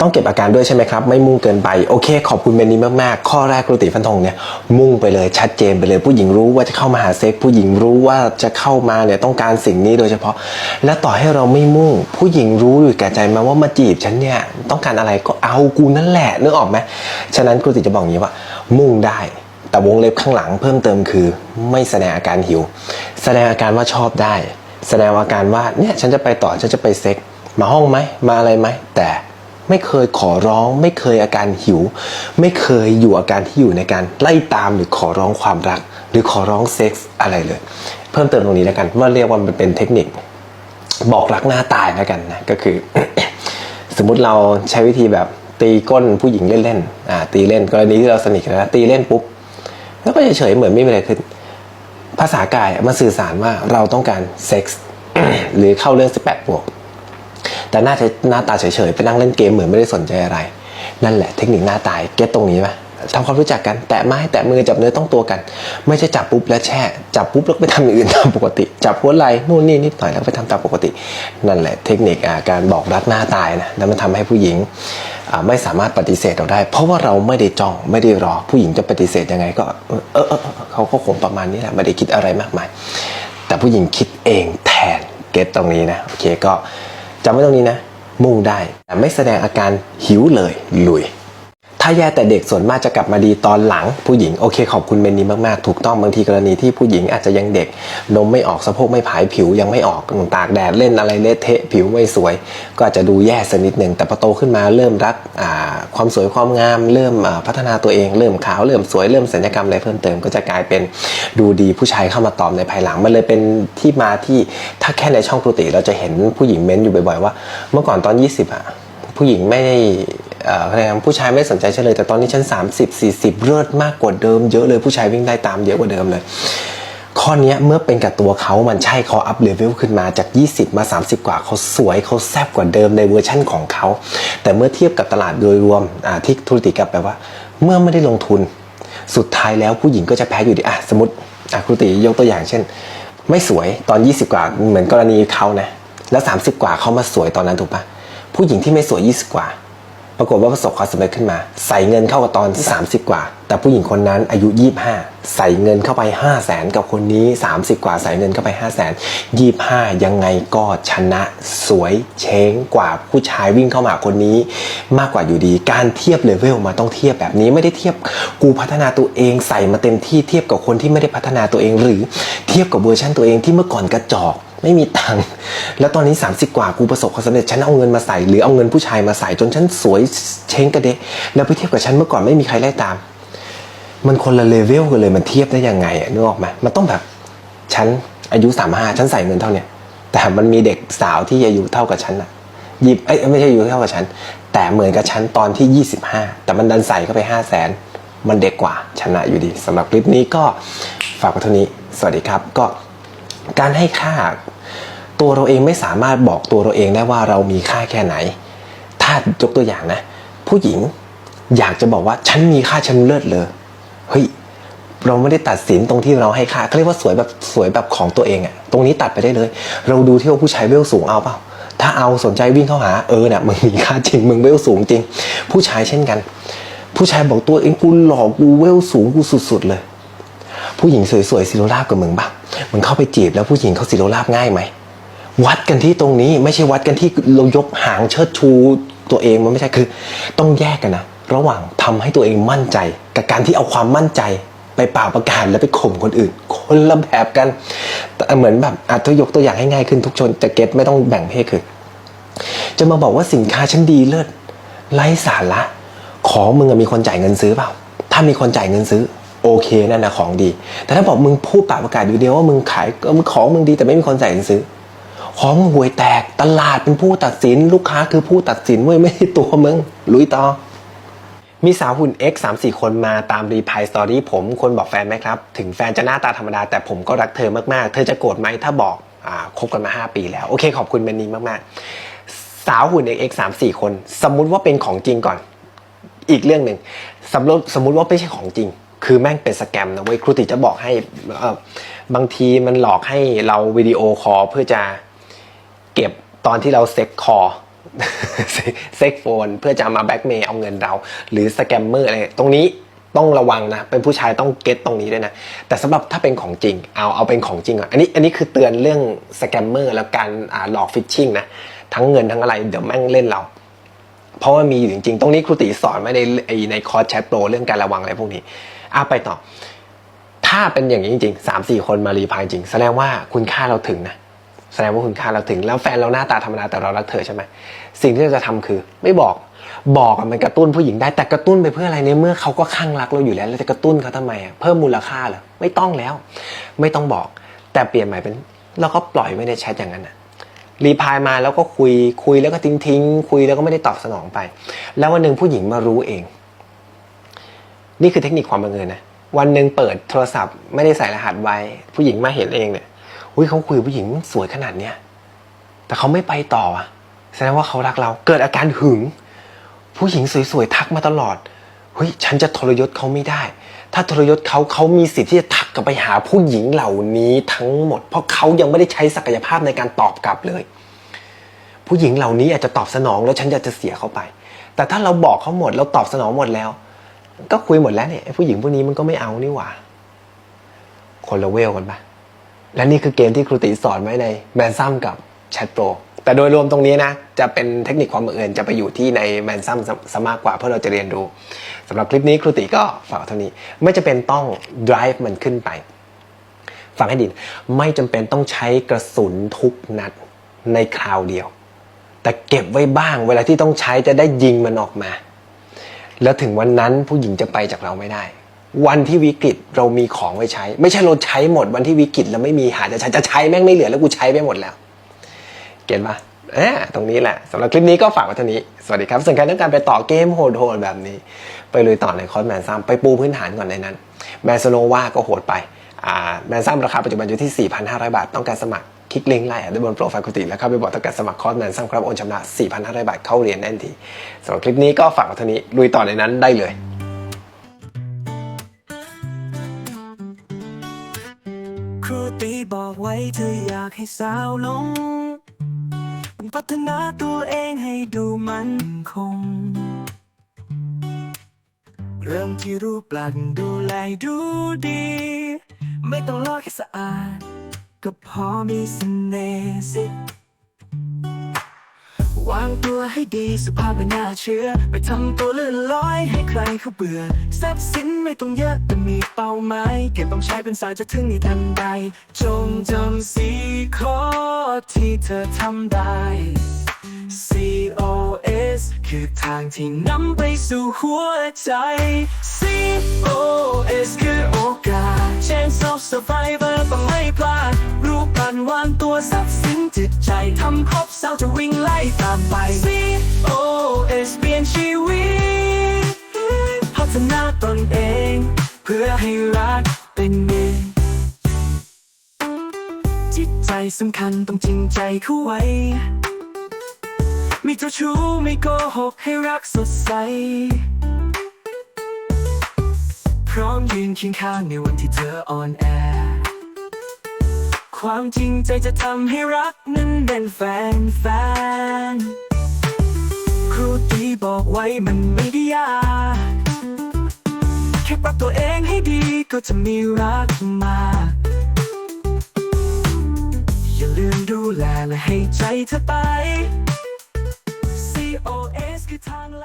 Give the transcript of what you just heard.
ต้องเก็บอาการด้วยใช่ไหมครับ ไม่มุ่งเกินไป โอเค ขอบคุณเมนนี้มากๆ ข้อแรกครูติฟันธงเนี่ยมุ่งไปเลยชัดเจนไปเลยผู้หญิงรู้ว่าจะเข้ามาหาเซ็กผู้หญิงรู้ว่าจะเข้ามาเนี่ยต้องการสิ่งนี้โดยเฉพาะ และต่อให้เราไม่มุ่ง ผู้หญิงรู้อยู่แก่ใจมาว่ามาจีบฉันเนี่ยต้องการอะไรก็เอากูนั่นแหละนึกออกไหมฉะนั้นครูติจะบอกอย่างนี้ว่า มุ่งได้แต่วงเล็บข้างหลังเพิ่มเติมคือ ไม่แสดงอาการหิว แสดงอาการว่าชอบได้ แสดงอาการว่าเนี่ยฉันจะไปต่อฉันจะไปเซ็กมาห้องไหมมาอะไรไหมแต่ ไม่เคยขอร้อง ไม่เคยอาการหิว ไม่เคยอยู่อาการที่อยู่ในการไล่ตามหรือขอร้องความรัก หรือขอร้องเซ็กส์อะไรเลย เพิ่มเติมตรงนี้แล้วกันว่าเรียกว่ามันเป็นเทคนิค บอกรักหน้าตายแล้วกันนะก็คือ สมมุติเราใช้วิธีแบบตีก้นผู้หญิงเล่นๆอ่าตีเล่นกรณีที่เราสนิทกันนะตีเล่นปุ๊บแล้วก็เฉยๆเหมือนไม่มีอะไรขึ้น ภาษากายมาสื่อสารว่าเราต้องการเซ็กส์หรือเข้าเรื่อง18บวก แต่หน้าหน้าตาเฉยๆไปนั่งเล่นเกมเหมือนไม่ได้สนใจอะไร นั่นแหละเทคนิคหน้าตายเก็ตตรงนี้ไหมทำความรู้จักกัน แตะไม้แตะมือจับเนื้อต้องตัวกัน ไม่ใช่จับปุ๊บแล้วแช่ จับปุ๊บแล้วไปทำอย่างอื่นตามปกติ จับหัวไหล่นู่นนี่นิดหน่อยแล้วไปทำตามปกติ นั่นแหละเทคนิคการบอกรักหน้าตายนะแล้วมันทำให้ผู้หญิงไม่สามารถปฏิเสธเราได้ เพราะว่าเราไม่ได้จ้องไม่ได้รอผู้หญิงจะปฏิเสธยังไงก็เออเออเขาก็คงประมาณนี้แหละไม่ได้คิดอะไรมากมาย แต่ผู้หญิงคิดเองแทนเก็ตตรงนี้นะโอเคก็ จำไว้ตรงนี้นะ มุ่งได้แต่ไม่แสดงอาการหิวเลยลุยาแย่แต่เด็กส่วนมากจะกลับมาดีตอนหลังผู้หญิงโอเคขอบคุณเมนนี้มากๆ ถูกต้องบางทีกรณีที่ผู้หญิงอาจจะยังเด็ก นมไม่ออกสะโพกไม่ผายผิวยังไม่ออกตากแดดเล่นอะไรเละเทะผิวไม่สวย ก็อาจจะดูแย่สักนิดหนึ่งแต่พอโตขึ้นมาเริ่มรักความสวยความงาม เริ่มพัฒนาตัวเอง เริ่มขาวเริ่มสวยเริ่มศัลยกรรมอะไรเพิ่มเติมก็จะกลายเป็นดูดีผู้ชายเข้ามาตอบในภายหลังมันเลยเป็นที่มาที่ถ้าแค่ในช่องครูติเราจะเห็นผู้หญิงเม้นอยู่บ่อยๆว่า เมื่อก่อนตอน 20อะผู้หญิงไม่ ได้เอ่ออะไรผู้ชายไม่สนใจฉันเลย แต่ตอนนี้ฉัน 30 40 เลิศมากกว่าเดิมเยอะเลยผู้ชายวิ่งได้ตามเยอะกว่าเดิมเลย ข้อนี้เมื่อเป็นกับตัวเขามันใช่เขาอัพเลเวลขึ้นมาจาก 20 มา 30 กว่าเขาสวยเขาแซ่บกว่าเดิมในเวอร์ชั่นของเขา แต่เมื่อเทียบกับตลาดโดยรวมที่ธุรกิจกับแปลว่า เมื่อไม่ได้ลงทุน สุดท้ายแล้วผู้หญิงก็จะแพ้อยู่ดีอะสมมติอะครูติยกตัวอย่างเช่น ไม่สวยตอน 20 กว่าเหมือนกรณีเขานะแล้ว 30 กว่าเขามาสวยตอนนั้นถูกปะผู้หญิงที่ไม่สวย 20 กว่า ปรากฏว่าประสบความสำเร็จขึ้นมา ใส่เงินเข้ากับตอน 30 กว่า แต่ผู้หญิงคนนั้นอายุ 25 ใส่เงินเข้าไป 5 0 0แสนกับคนนี้ 30 กว่า ใส่เงินเข้าไป 5 0 0แสน25 ยังไงก็ชนะสวยเช้งกว่าผู้ชายวิ่งเข้ามาคนนี้ มากกว่าอยู่ดี การเทียบเลเวลมาต้องเทียบแบบนี้ไม่ได้เทียบกูพัฒนาตัวเองใส่มาเต็มที่เทียบกับคนที่ไม่ได้พัฒนาตัวเอง หรือเทียบกับเวอร์ชันตัวเองที่เมื่อก่อนกระจอก ไม่มีตังค์แล้วตอนนี้ 30 กว่ากูประสบความสำเร็จฉันเอาเงินมาใส่หรือเอาเงินผู้ชายมาใส่จนฉันสวยเช้งกระเดะแล้วไปเทียบกับฉันเมื่อก่อนไม่มีใครไล่ตาม มันคนละเลเวลกันเลยมันเทียบได้ยังไงอะนึกออกไหมมันต้องแบบฉันอายุ35ฉันใส่เงินเท่าเนี้ยแต่มันมีเด็กสาวที่อายุเท่ากับฉันอะหยิบเอ้ยไม่ใช่อายุเท่ากับฉัน แต่เหมือนกับฉันตอนที่ 25 แต่มันดันใส่เข้าไป 5 0 0แสนมันเด็กกว่าชนะอยู่ดีสำหรับคลิปนี้ก็ฝากไว้เท่านี้ สวัสดีครับก็ การให้ค่า ตัวเราเองไม่สามารถบอกตัวเราเองได้ว่าเรามีค่าแค่ไหน ถ้ายกตัวอย่างนะ ผู้หญิงอยากจะบอกว่าฉันมีค่าฉันเลิศเลยเฮ้ยเราไม่ได้ตัดสินตรงที่เราให้ค่าเขาเรียกว่าสวยแบบสวยแบบของตัวเองอะตรงนี้ตัดไปได้เลย เราดูที่ว่าผู้ชายเวลสูงเอาเปล่าถ้าเอาสนใจวิ่งเข้าหาเออเนี่ยมึงมีค่าจริงมึงเวลสูงจริง ผู้ชายเช่นกัน ผู้ชายบอกตัวเองกูหล่อกูเวลสูงกูสุดๆเลย ผู้หญิงสวยๆซิโรราบกับมึงบ้างมึงเข้าไปจีบแล้วผู้หญิงเขาซิโรราบง่ายไหมวัดกันที่ตรงนี้ไม่ใช่วัดกันที่เรายกหางเชิดชูตัวเองมันไม่ใช่คือ ต้องแยกกันนะระหว่างทำให้ตัวเองมั่นใจ กับการที่เอาความมั่นใจไปเป่าประกาศแล้วไปข่มคนอื่น คนละแบบกันเหมือนแบบอาจจะยกตัวอย่างให้ง่ายขึ้นทุกชนจะเก็ตไม่ต้องแบ่งเพศคือ จะมาบอกว่าสินค้าฉันดีเลิศไร้สาระของมึงมีคนจ่ายเงินซื้อเปล่า ถ้ามีคนจ่ายเงินซื้อ โอเคนั่นนะของดี แต่ถ้าบอกมึงพูดปากประกาศอยู่เดียวว่ามึงขายมึงของมึงดีแต่ไม่มีคนจ่ายเงินซื้อ ของมึงห่วยแตกตลาดเป็นผู้ตัดสิน ลูกค้าคือผู้ตัดสินเว้ยไม่ใช่ตัวมึงลุยต่อมีสาวหุ่น X 3 4 คนมาตามรีพายสตอรี่ผมคนบอกแฟนไหมครับ ถึงแฟนจะหน้าตาธรรมดา แต่ผมก็รักเธอมากๆ เธอจะโกรธไหมถ้าบอกอ่าคบกันมา 5 ปีแล้ว โอเค ขอบคุณเมนนี้มากๆ สาวหุ่น X 3 4 คน สมมุติว่าเป็นของจริงก่อน อีกเรื่องหนึ่งสมมติสมมติว่าไม่ใช่ของจริง คือแม่งเป็นสแกมนะเว้ยครูติจะบอกให้บางทีมันหลอกให้เราวิดีโอคอลเพื่อจะเก็บตอนที่เราเซ็กคอเซ็กโฟนเพื่อจะมาแบ็กเมย์เอาเงินเรา หรือสแกมเมอร์อะไรตรงนี้ต้องระวังนะ เป็นผู้ชายต้องเก็ตตรงนี้ด้วยนะ แต่สำหรับถ้าเป็นของจริง เอาเอาเป็นของจริงอะอันนี้อันนี้คือเตือนเรื่องสแกมเมอร์แล้วการหลอกฟิชชิงนะ ทั้งเงินทั้งอะไร เดี๋ยวแม่งเล่นเรา เพราะว่ามีอยู่จริงๆ ตรงนี้ครูติสอนไว้ในในคอร์สแชทโปรเรื่องการระวังอะไรพวกนี้ อะไปต่อ ถ้าเป็นอย่างนี้จริงๆสามสี่คนมารีพายจริง แสดงว่าคุณค่าเราถึงนะ แสดงว่าคุณค่าเราถึง แล้วแฟนเราหน้าตาธรรมดาแต่เรารักเธอใช่ไหมสิ่งที่เราจะทำคือไม่บอกบอกมันกระตุ้นผู้หญิงได้แต่กระตุ้นไปเพื่ออะไรในเมื่อเขาก็ข้างรักเราอยู่แล้วเราจะกระตุ้นเขาทำไมอะเพิ่มมูลค่าเหรอไม่ต้องแล้ว ไม่ต้องบอก แต่เปลี่ยนใหม่เป็นเราก็ปล่อยไม่ได้แชทอย่างนั้นอะรีพายมาแล้วก็คุยคุยแล้วก็ทิ้งทิ้งคุยแล้วก็ไม่ได้ตอบสนองไป แล้ววันหนึ่งผู้หญิงมารู้เอง นี่คือเทคนิคความบังเอิญนะวันหนึ่งเปิดโทรศัพท์ไม่ได้ใส่รหัสไว้ ผู้หญิงมาเห็นเองเนี่ยอุ้ยเขาคุยผู้หญิงสวยขนาดเนี้ยแต่เขาไม่ไปต่ออะแสดงว่าเขารักเราเกิดอาการหึง ผู้หญิงสวยๆทักมาตลอดเฮ้ยฉันจะทรยศเขาไม่ได้ ถ้าทรยศเขาเขามีสิทธิ์ที่จะทักกลับไปหาผู้หญิงเหล่านี้ทั้งหมด เพราะเขายังไม่ได้ใช้ศักยภาพในการตอบกลับเลย ผู้หญิงเหล่านี้อาจจะตอบสนองแล้วฉันจะจะเสียเขาไป แต่ถ้าเราบอกเขาหมดเราตอบสนองหมดแล้ว ก็คุยหมดแล้วเนี่ยผู้หญิงพวกนี้มันก็ไม่เอานี่หว่า คนละเวลกันปะและนี่คือเกมที่ครูติสอนไว้ในแมนซัมกับแชทโปรแต่โดยรวมตรงนี้นะ จะเป็นเทคนิคความบังเอิญจะไปอยู่ที่ในแมนซัมซะมากกว่าเพื่อเราจะเรียนรู้สำหรับคลิปนี้ครูติก็ฝากเท่านี้ ไม่จะเป็นต้อง drive มันขึ้นไปฟังให้ดีไม่จำเป็นต้องใช้กระสุนทุกนัดในคราวเดียว แต่เก็บไว้บ้างเวลาที่ต้องใช้จะได้ยิงมันออกมา แล้วถึงวันนั้นผู้หญิงจะไปจากเราไม่ได้ วันที่วิกฤตเรามีของไว้ใช้ ไม่ใช่เราใช้หมด วันที่วิกฤตแล้วไม่มีหาจะใช้จะใช้แม่งไม่เหลือแล้วกูใช้ไปหมดแล้ว เก็ตปะอ่าตรงนี้แหละสำหรับคลิปนี้ก็ฝากไว้เท่านี้ สวัสดีครับส่วนใครต้องการไปต่อเกมโหดๆแบบนี้ ไปเลยต่อในคอร์สแมนซัมไปปูพื้นฐานก่อนในนั้น แมนสโนว่าก็โหดไปอ่าแมนซัมราคาปัจจุบันอยู่ที่ 4,500 บาท ต้องการสมัคร คลิกลิงก์ไลน์ได้บนโปรไฟล์กุฏิแล้วเข้าไปบอกต้องการสมัครคอร์สแมนซัมครับโอนชำระ4,500 บาทเข้าเรียนได้ทันทีสำหรับคลิปนี้ก็ฝากไว้เท่านี้ลุยต่อในนั้นได้เลยครูตีบอกไว้เธออยากให้สาวลง พัฒนาตัวเองให้ดูมันคง เริ่มที่รูปลักษณ์ดูแลดูดี ไม่ต้องลอกให้สะอาด ก็พอมีเสน่ห์สิ วางตัวให้ดีสุภาพไม่น่าเชื่อไปทำตัวเลื่อนลอยให้ใครเขาเบื่อทรัพย์สินไม่ต้องเยอะแต่มีเป้าหมายเก็บต้องใช้เป็นสารจะถึงในทันใด จงจำสีข้อที่เธอทำได้สี COS คือทางที่นำไปสู่หัวใจ COS คือโอกาส Chance of Survivor ต้องไม่พลาด รูปพันวางตัวทรัพย์สินจิตใจทำครบเศร้าจะวิ่งไล่ตามไป COS เปลี่ยนชีวิต พัฒนาตนเอง เพื่อให้รักเป็นเมืองจิตใจสำคัญต้องจริงใจเข้าไว้ เจ้าชู้ไม่โกหกให้รักสดใส พร้อมยืนเคียงข้างในวันที่เธออ่อนแอ ความจริงใจจะทำให้รักนั้นแน่นแฟนแฟน ครูตีบอกไว้มันไม่ได้ยากแค่ปรับตัวเองให้ดีก็จะมีรักมาอย่าลืมดูแลและให้ใจเธอไป COS คือทางล